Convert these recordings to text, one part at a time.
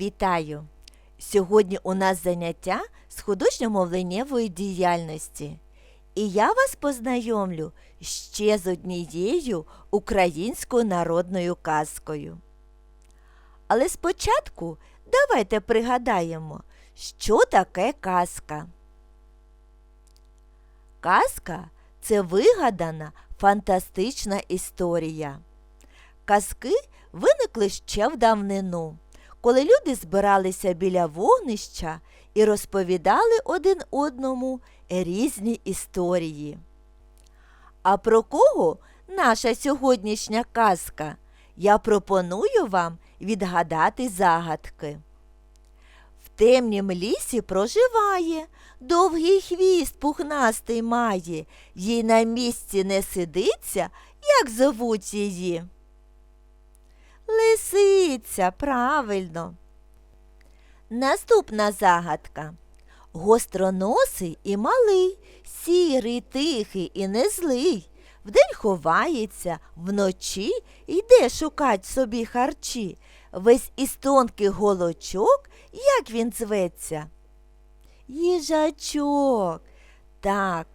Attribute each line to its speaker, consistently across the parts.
Speaker 1: Вітаю! Сьогодні у нас заняття з художньо-мовленнєвої діяльності. І я вас познайомлю ще з однією українською народною казкою. Але спочатку давайте пригадаємо, що таке казка. Казка це вигадана фантастична історія. Казки виникли ще в давнину, коли люди збиралися біля вогнища і розповідали один одному різні історії. А про кого наша сьогоднішня казка? Я пропоную вам відгадати загадки. В темнім лісі проживає, довгий хвіст пухнастий має, їй на місці не сидиться, як зовуть її. Лисиця, правильно. Наступна загадка. Гостроносий і малий, сірий, тихий і незлий. Вдень ховається, вночі йде шукать собі харчі. Весь із тонких голочок, як він зветься? Їжачок. Так.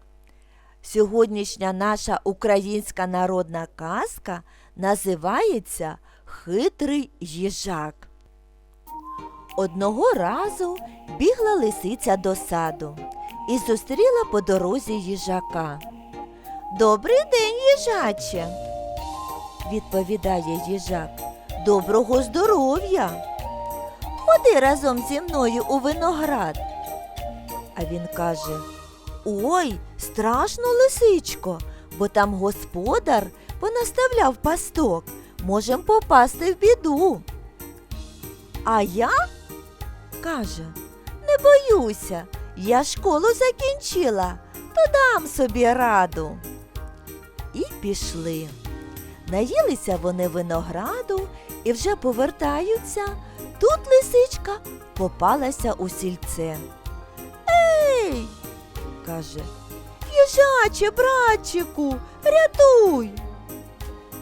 Speaker 1: Сьогоднішня наша українська народна казка називається Хитрий їжак. Одного разу бігла лисиця до саду і зустріла по дорозі їжака. Добрий день, їжаче, відповідає їжак. Доброго здоров'я. Ходи разом зі мною у виноград. А він каже Ой, страшно, лисичко, бо там господар понаставляв пасток. Можем попасти в біду. А я, каже, не боюся, я школу закінчила, то дам собі раду. І пішли. Наїлися вони винограду і вже повертаються. Тут лисичка попалася у сільце. Ей, каже, їжаче, братчику, рятуй.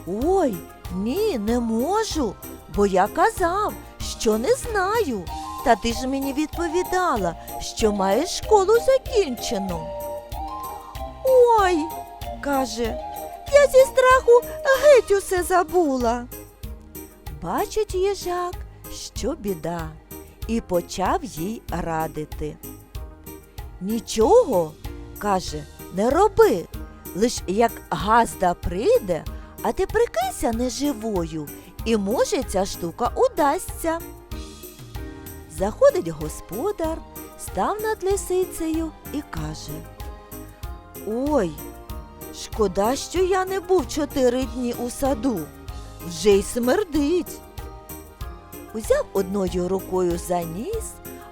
Speaker 1: Ой, ні, не можу, бо я казав, що не знаю. Та ти ж мені відповідала, що маєш школу закінчену. Ой, каже, я зі страху геть усе забула. Бачить їжак, що біда, і почав їй радити. Нічого, каже, не роби, лиш як газда прийде, а ти прикинься неживою, і може ця штука удасться. Заходить господар, став над лисицею і каже Ой, шкода, що я не був чотири дні у саду. Вже й смердить. Узяв одною рукою за ніс,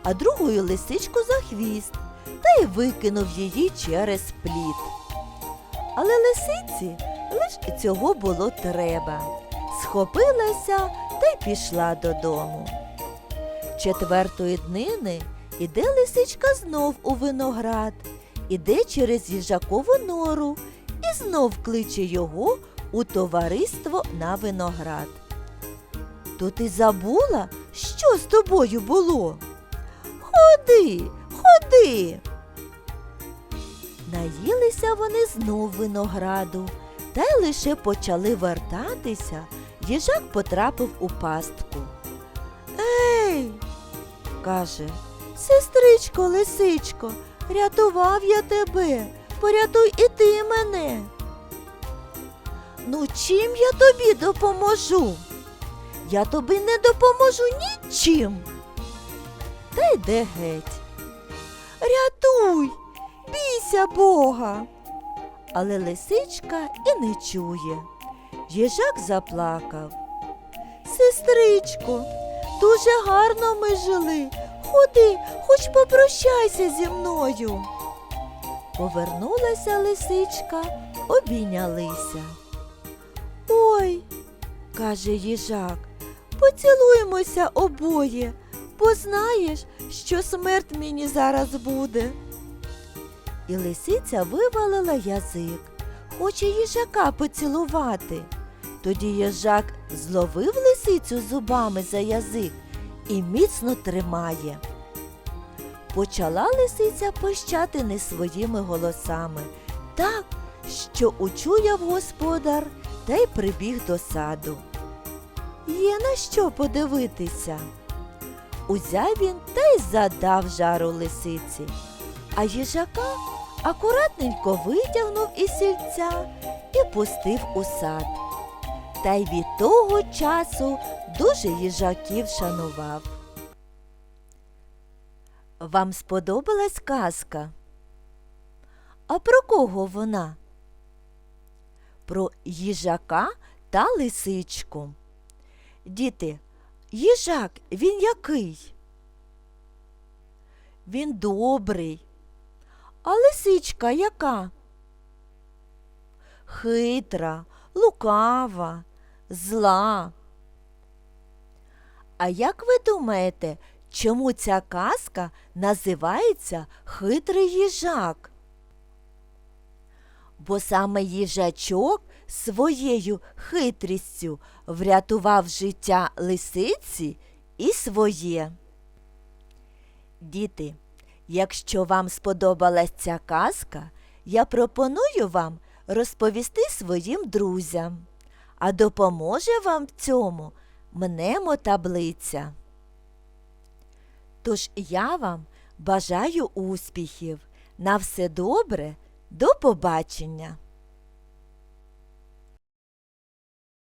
Speaker 1: а другою лисичку за хвіст та й викинув її через плід. Але лисиці лиш цього було треба. Схопилася та й пішла додому. Четвертої днини іде лисичка знов у виноград, іде через їжакову нору і знов кличе його у товариство на виноград. То ти забула, що з тобою було? Ходи, ходи. Наїлися вони знов винограду, й лише почали вертатися, їжак потрапив у пастку. Ей, каже, сестричко, лисичко, рятував я тебе, порятуй і ти мене. Ну, чим я тобі допоможу? Я тобі не допоможу нічим. Та йде геть. Рятуй, бійся Бога. Але лисичка і не чує. Їжак заплакав. Сестричко, дуже гарно ми жили. Ходи, хоч попрощайся зі мною. Повернулася лисичка, обійнялися. Ой, каже їжак, поцілуємося обоє, бо знаєш, що смерть мені зараз буде. І лисиця вивалила язик, хоче їжака поцілувати. Тоді їжак зловив лисицю зубами за язик і міцно тримає. Почала лисиця пищати не своїми голосами, так, що учуяв господар та й прибіг до саду. Є на що подивитися. Узяв він та й задав жару лисиці, а їжака акуратненько витягнув із сільця і пустив у сад. Та й від того часу дуже їжаків шанував. Вам сподобалась казка? А про кого вона? Про їжака та лисичку. Діти, їжак він який? Він добрий. Лисичка яка? Хитра, лукава, зла. А як ви думаєте, чому ця казка називається Хитрий їжак? Бо саме їжачок своєю хитрістю врятував життя лисиці і своє. Діти, якщо вам сподобалась ця казка, я пропоную вам розповісти своїм друзям, а допоможе вам в цьому мнемо таблиця. Тож я вам бажаю успіхів. На все добре, до побачення!